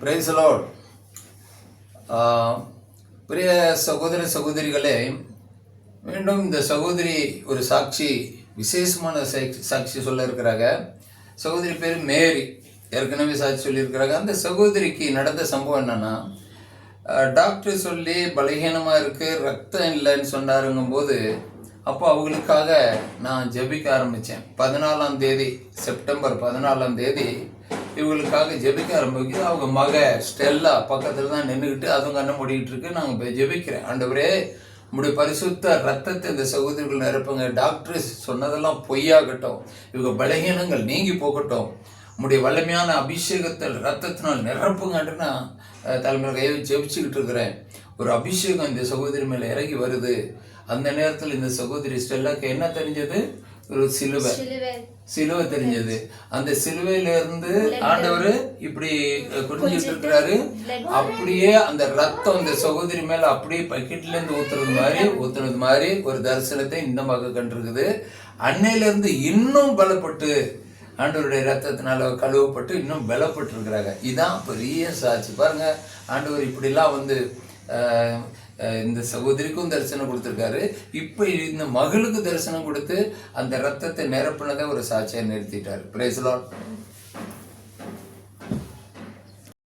பிரைசலோட் பிரிய சகோதர சகோதரிகளே மீண்டும் இந்த சகோதரி ஒரு சாட்சி விசேஷமான சாட்சி- சொல்ல இருக்கிறாங்க. சகோதரி பேர் மேரி. ஏற்கனவே சாட்சி சொல்லியிருக்கிறாங்க. அந்த சகோதரிக்கு நடந்த சம்பவம் என்னென்னா டாக்டர் சொல்லி பலகீனமாக இருக்குது ரத்தம் இல்லைன்னு சொன்னாருங்கும்போது அப்போ அவங்களுக்காக நான் ஜெபிக்க ஆரம்பித்தேன் பதினாலாம் தேதி செப்டம்பர் பதினாலாம் தேதி இவங்களுக்காக ஜெபிக்க ஆரம்பிக்குது. அவங்க மக ஸ்டெல்லா பக்கத்தில் தான் நின்றுக்கிட்டு அதுவும் கண்ண மூடிக்கிட்டு இருக்கு. நாங்கள் போய் ஜெபிக்கிறேன். ஆண்டவரே உங்களுடைய பரிசுத்த ரத்தத்தை இந்த சகோதரிகள் நிரப்புங்க. டாக்டர் சொன்னதெல்லாம் பொய்யாகட்டும். இவங்க பலகீனங்கள் நீங்கி போகட்டும். உங்களுடைய வல்லமையான அபிஷேகத்தில் ரத்தத்தினால் நிரப்புங்கன்ட்டு நான் தலைமையில் கையை ஜெபிச்சுக்கிட்டு இருக்கிறேன். ஒரு அபிஷேகம் இந்த சகோதரி மேலே இறங்கி வருது. அந்த நேரத்தில் இந்த சகோதரி ஸ்டெல்லாக்கு என்ன தெரிஞ்சது? ஒரு சிலுவை. சிலுவை. தெரிஞ்சது. அந்த சிலுவையில இருந்து ஆண்டவர் இப்படி குடிஞ்சிட்டு இருக்கிறாரு அப்படியே அந்த ரத்தம் இந்த சகோதரி மேல அப்படியே பக்கெட்ல இருந்து ஊத்துறது மாதிரி ஊத்துறது மாதிரி ஒரு தரிசனத்தை இந்த மக கண்டிருக்குது. அன்னையில இருந்து இன்னும் பலப்பட்டு ஆண்டவருடைய ரத்தத்தினால கழுவப்பட்டு இன்னும் பலப்பட்டு இருக்கிறாங்க இதான் பெரிய சாட்சி. பாருங்க ஆண்டவர் இப்படிலாம் வந்து இந்த சகோதரிக்கும் தரிசனம் கொடுத்துருக்காரு. இப்போ இந்த மகளுக்கு தரிசனம் கொடுத்து அந்த ரத்தத்தை நிரப்புனதை ஒரு சாட்சியாக நிறுத்திட்டார். பிரேசலாட்